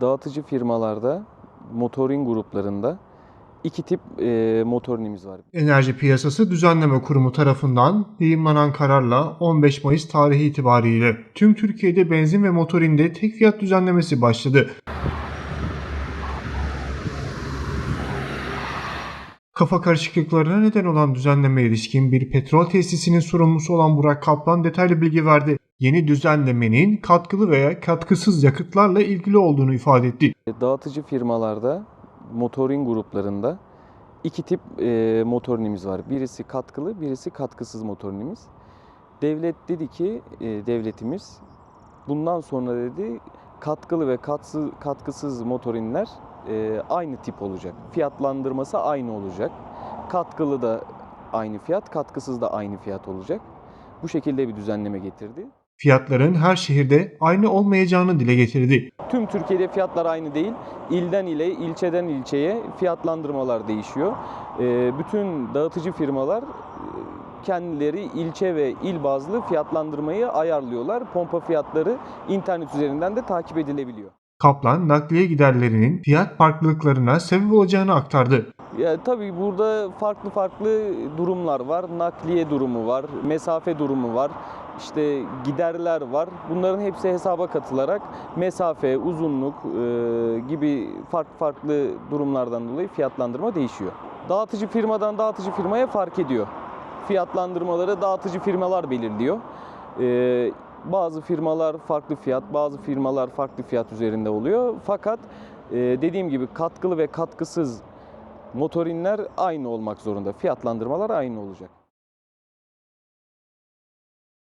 Dağıtıcı firmalarda, motorin gruplarında iki tip e, motorinimiz var. Enerji Piyasası Düzenleme Kurumu tarafından yayımlanan kararla 15 Mayıs tarihi itibariyle tüm Türkiye'de benzin ve motorinde tek fiyat düzenlemesi başladı. Kafa karışıklıklarına neden olan düzenlemeye ilişkin bir petrol tesisinin sorumlusu olan Burak Kaplan detaylı bilgi verdi. Yeni düzenlemenin katkılı veya katkısız yakıtlarla ilgili olduğunu ifade etti. Dağıtıcı firmalarda, motorin gruplarında iki tip e, motorinimiz var. Birisi katkılı, birisi katkısız motorinimiz. Devlet dedi ki, e, devletimiz bundan sonra dedi katkılı ve katsız, katkısız motorinler e, aynı tip olacak. Fiyatlandırması aynı olacak. Katkılı da aynı fiyat, katkısız da aynı fiyat olacak. Bu şekilde bir düzenleme getirdi. Fiyatların her şehirde aynı olmayacağını dile getirdi. Tüm Türkiye'de fiyatlar aynı değil. İlden ile, ilçeden ilçeye fiyatlandırmalar değişiyor. Ee, bütün dağıtıcı firmalar e, kendileri ilçe ve il bazlı fiyatlandırmayı ayarlıyorlar. Pompa fiyatları internet üzerinden de takip edilebiliyor. Kaplan nakliye giderlerinin fiyat farklılıklarına sebep olacağını aktardı. Ya tabii burada farklı farklı durumlar var. Nakliye durumu var, mesafe durumu var. işte giderler var. Bunların hepsi hesaba katılarak mesafe, uzunluk e, gibi farklı farklı durumlardan dolayı fiyatlandırma değişiyor. Dağıtıcı firmadan dağıtıcı firmaya fark ediyor. Fiyatlandırmaları dağıtıcı firmalar belirliyor. E, bazı firmalar farklı fiyat, bazı firmalar farklı fiyat üzerinde oluyor. Fakat e, dediğim gibi katkılı ve katkısız motorinler aynı olmak zorunda. Fiyatlandırmalar aynı olacak.